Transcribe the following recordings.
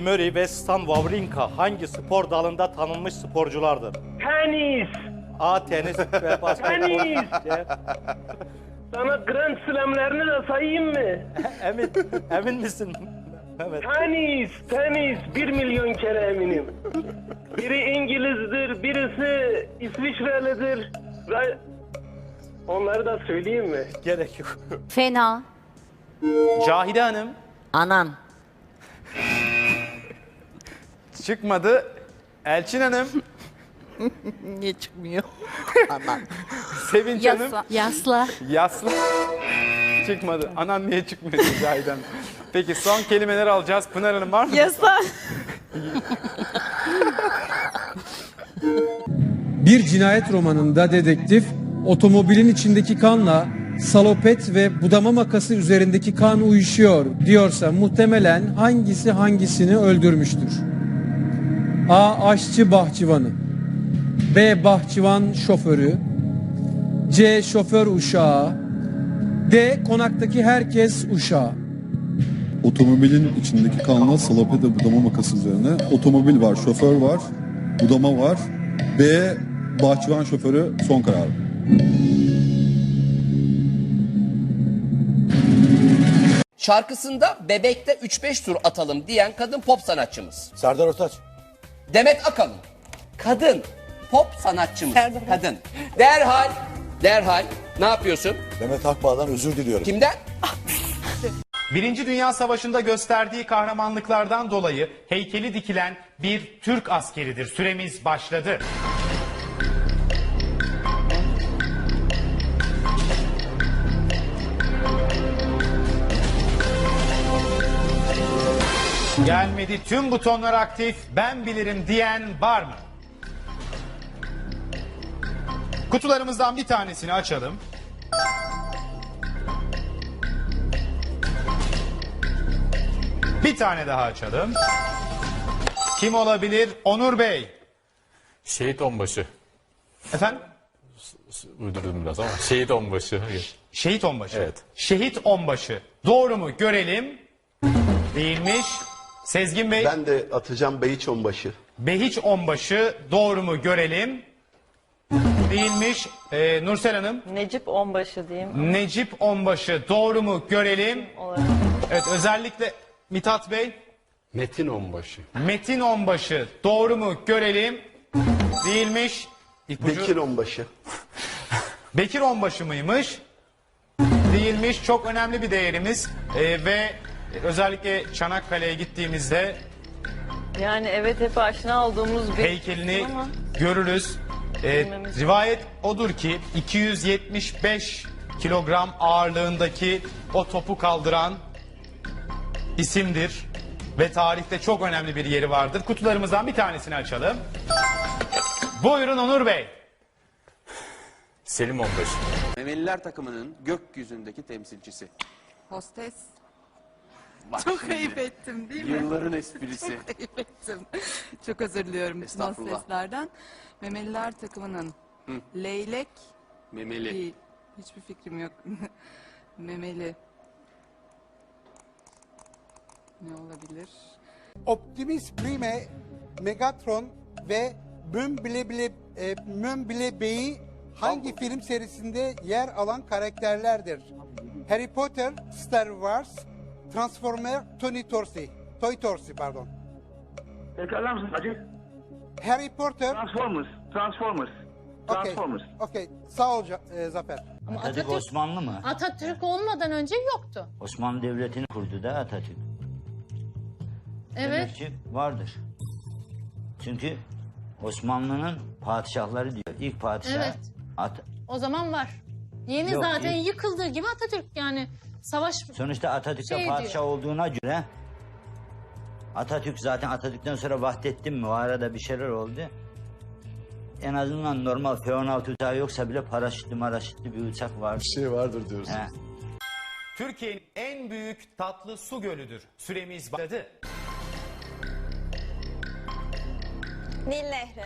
Andy Murray ve Stan Wawrinka hangi spor dalında tanınmış sporculardır? Tenis. A. Tenis ve basketbol. Tenis. C. Sana Grand Slam'lerini de sayayım mı? Emin, emin misin? Mehmet. Tenis, tenis. Bir milyon kere eminim. Biri İngilizdir, birisi İsviçrelidir. Onları da söyleyeyim mi? Gerek yok. Fena. Cahide Hanım Anan. Çıkmadı. Elçin Hanım, Niye çıkmıyor? Anan. Sevinç Hanım, Yasla. Yasla. Yaslı çıkmadı. Anan niye çıkmıyor Cahide Hanım? Peki son kelimeler alacağız. Pınar Hanım var mı? Yasla. Bir cinayet romanında dedektif otomobilin içindeki kanla salopet ve budama makası üzerindeki kan uyuşuyor diyorsa muhtemelen hangisi hangisini öldürmüştür? A. Aşçı bahçıvanı B. Bahçıvan şoförü C. Şoför uşağı D. Konaktaki herkes uşağı Otomobilin içindeki kanla salopede budama makası üzerine. Otomobil var, şoför var, budama var. B. Bahçıvan şoförü son karar. Şarkısında bebekte 3-5 tur atalım diyen kadın pop sanatçımız. Serdar Ortaç. Demet Akalın. Kadın pop sanatçımız. Kadın. Derhal, derhal ne yapıyorsun? Demet Akbağ'dan özür diliyorum. Kimden? Birinci Dünya Savaşı'nda gösterdiği kahramanlıklardan dolayı heykeli dikilen bir Türk askeridir. Süremiz başladı. Gelmedi tüm butonlar aktif ben bilirim diyen var mı? Kutularımızdan bir tanesini açalım. Bir tane daha açalım. Kim olabilir? Onur Bey. Şehit onbaşı. Efendim? Uydurdum biraz ama şehit onbaşı. Şehit onbaşı. Evet. Şehit onbaşı. Doğru mu? Görelim. Değilmiş. Sezgin Bey. Ben de atacağım Beyiç Onbaşı. Behiç onbaşı. Doğru mu? Görelim. Değilmiş. Ee, Nursel Hanım. Necip Onbaşı diyeyim. Necip onbaşı. Doğru mu? Görelim. Olabilir. Evet özellikle Mithat Bey. Metin Onbaşı. Metin onbaşı. Doğru mu? Görelim. Değilmiş. İpucu- Bekir Onbaşı. Bekir Onbaşı mıymış? Değilmiş. Çok önemli bir değerimiz. Ee, ve özellikle Çanakkale'ye gittiğimizde Yani evet hep aşina olduğumuz bir heykelini ama görürüz. Ee, Bilmemiz- rivayet odur ki 275 kilogram ağırlığındaki o topu kaldıran isimdir. Ve tarihte çok önemli bir yeri vardır. Kutularımızdan bir tanesini açalım. Buyurun Onur Bey. Selim onbaşı. Memeliler takımının gökyüzündeki temsilcisi. Hostes. Bak Çok şimdi, ayıp ettim değil mi? Yılların esprisi. Çok ayıp ettim. Çok özür diliyorum bütün Estağfurullah. hosteslerden. Memeliler takımının leylek Memeli. değil. Hiçbir fikrim yok. Memeli. Ne olabilir? Optimus Prime, Megatron ve Mümble e, Mümble Bey'i hangi film serisinde yer alan karakterlerdir? Harry Potter, Star Wars, Transformer, Tony Torsi. Toy Torsi pardon. Tekrarlar mısın hacı? Harry Potter. Transformers. Transformers. Transformers. Okey. Sağ ol Ca- e, Zafer. Ama Atatürk Atatürk, Osmanlı mı? Atatürk olmadan önce yoktu. Osmanlı Devleti'ni kurdu da Atatürk. Evet. Demek ki vardır. Çünkü Osmanlı'nın padişahları diyor. İlk padişah Evet. At- O zaman var. Yeni Yok, zaten yıkıldığı gibi Atatürk yani savaş sonuçta Atatürk'te Şey padişah diyor. olduğuna göre Atatürk zaten Atatürk'ten sonra Vahdettin mi o arada bir şeyler oldu. En azından normal F-16 uçağı yoksa bile paraşütlü maraşütlü bir uçak var. Bir şey vardır diyoruz. He. Türkiye'nin en büyük tatlı su gölüdür. Süremiz başladı. Nil Nehri.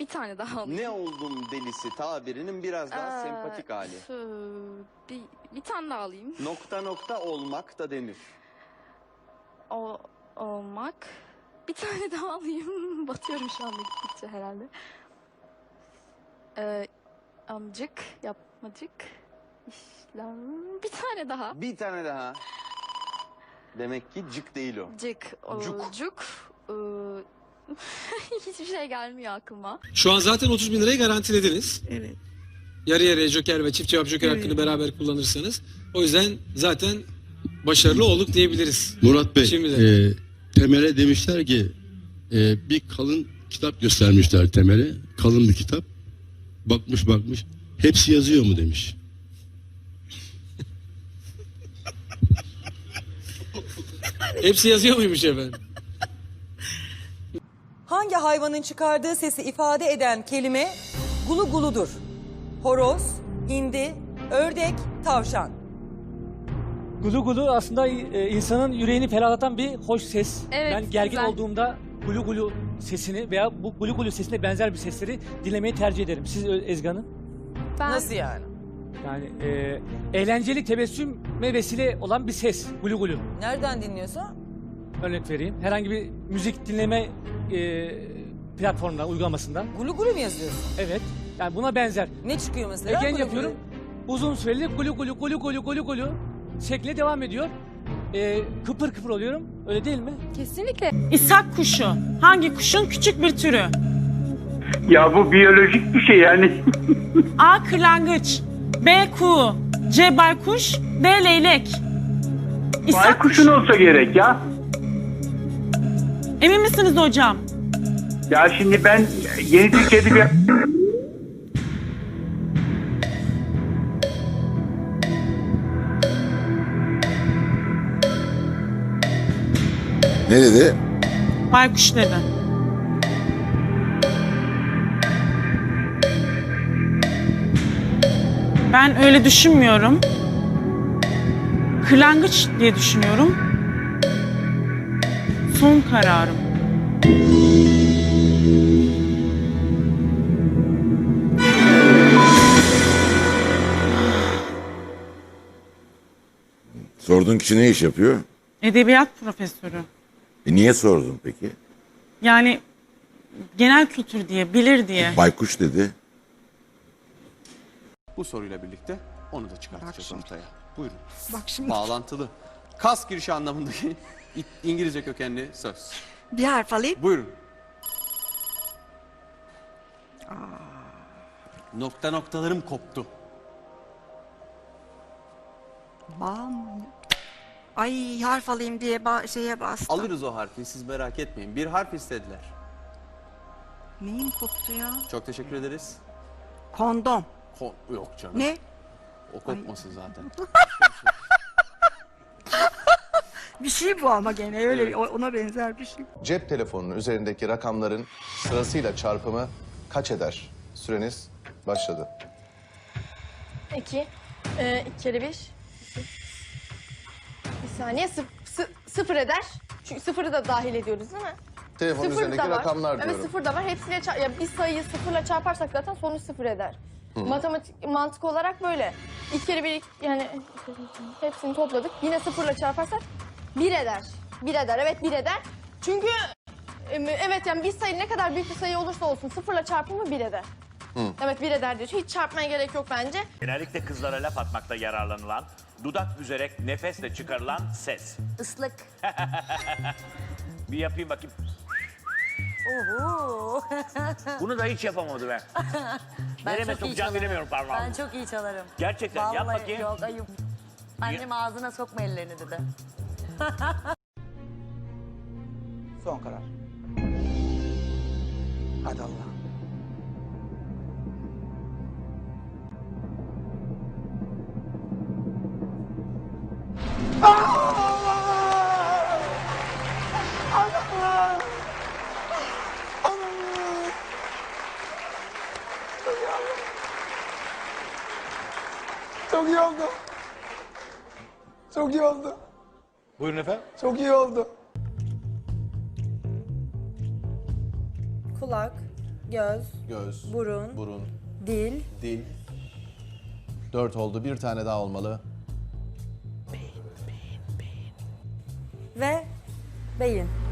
Bir tane daha alayım. Ne oldum delisi tabirinin biraz daha sempatik hali. Bir, bir tane daha alayım. Nokta nokta olmak da denir. O olmak. Bir tane daha alayım. Batıyorum şu anda gittikçe herhalde. Ee, amcık, yapmacık, işlem. Bir tane daha. Bir tane daha. Demek ki cık değil o. Cık, o, Cuk. cuk. ee, Hiçbir şey gelmiyor aklıma. Şu an zaten 30 bin lirayı garantilediniz. Evet. Yarı yarıya joker ve çift cevap joker hakkını beraber kullanırsanız. O yüzden zaten başarılı olduk diyebiliriz. Murat Bey, Şimdi de. e, Temel'e demişler ki e, bir kalın kitap göstermişler Temel'e. Kalın bir kitap. Bakmış bakmış. Hepsi yazıyor mu demiş. Hepsi yazıyor muymuş efendim? Hangi hayvanın çıkardığı sesi ifade eden kelime gulu guludur? Horoz, hindi, ördek, tavşan. Gulu gulu aslında e, insanın yüreğini ferahlatan bir hoş ses. Evet, ben gergin güzel. olduğumda gulu gulu sesini veya bu gulu gulu sesine benzer bir sesleri dinlemeyi tercih ederim. Siz Ezgi Hanım? Nasıl yani? Yani e, eğlenceli tebessüme vesile olan bir ses. Gulu gulu. Nereden dinliyorsun? Örnek vereyim. Herhangi bir müzik dinleme e, platformundan, uygulamasından. Gulu gulu mu yazıyorsun? Evet. Yani buna benzer. Ne çıkıyor mesela? Egen yapıyorum. Uzun süreli gulu gulu gulu gulu gulu gulu şekli devam ediyor. E, kıpır kıpır oluyorum. Öyle değil mi? Kesinlikle. İshak kuşu. Hangi kuşun küçük bir türü? Ya bu biyolojik bir şey yani. A. Kırlangıç. B. Kuğu. C. Baykuş. D. Leylek. İshak kuşu. olsa gerek ya. Emin misiniz hocam? Ya şimdi ben yeni Türk Edebiyat... Ne dedi? Baykuş dedi. Ben öyle düşünmüyorum. Kırlangıç diye düşünüyorum. Son kararım. Sorduğun kişi ne iş yapıyor? Edebiyat profesörü. E niye sordun peki? Yani genel kültür diye, bilir diye. Baykuş dedi. Bu soruyla birlikte onu da çıkartacağız ortaya. Buyurun. Bak şimdi. Bağlantılı. Kas girişi anlamındaki İngilizce kökenli söz. Bir harf alayım. Buyurun. Nokta noktalarım koptu. Bam. Ay harf alayım diye ba- şeye bastım. Alırız o harfi siz merak etmeyin. Bir harf istediler. Neyim koptu ya? Çok teşekkür ederiz. Kondom. Ko- Yok canım. Ne? O kopmasın zaten. Bir şey bu ama gene öyle Evet. ona benzer bir şey. Cep telefonunun üzerindeki rakamların sırasıyla çarpımı kaç eder? Süreniz başladı. 2. Ee, 2 kere 1. Bir saniye sıfır eder. Çünkü sıfırı da dahil ediyoruz değil mi? Telefonun üzerindeki rakamlar Evet sıfır da var. Hepsiyle ya bir sayıyı sıfırla çarparsak zaten sonuç sıfır eder. Matematik mantık olarak böyle. İki kere bir yani hepsini topladık. Yine sıfırla çarparsak bir eder. Bir eder evet bir eder. Çünkü em, evet yani bir sayı ne kadar büyük bir sayı olursa olsun sıfırla çarpımı bir eder. Evet bir eder diyor. Hiç çarpmaya gerek yok bence. Genellikle kızlara laf atmakta yararlanılan, dudak büzerek nefesle çıkarılan ses. Islık. Bir yapayım bakayım. Oho. Bunu da hiç yapamadı ben. Nereme sokacağım bilemiyorum parmağımı. çok iyi çalarım. Gerçekten yap bakayım. yok ayıp. Annem ağzına sokma ellerini dedi. Son karar. Hadi Allah. Çok iyi oldu. Çok iyi oldu. Buyurun efendim. Çok iyi oldu. Kulak, göz, Göz, burun, burun, dil, dil. Dört oldu. Bir tane daha olmalı. ve Beyin.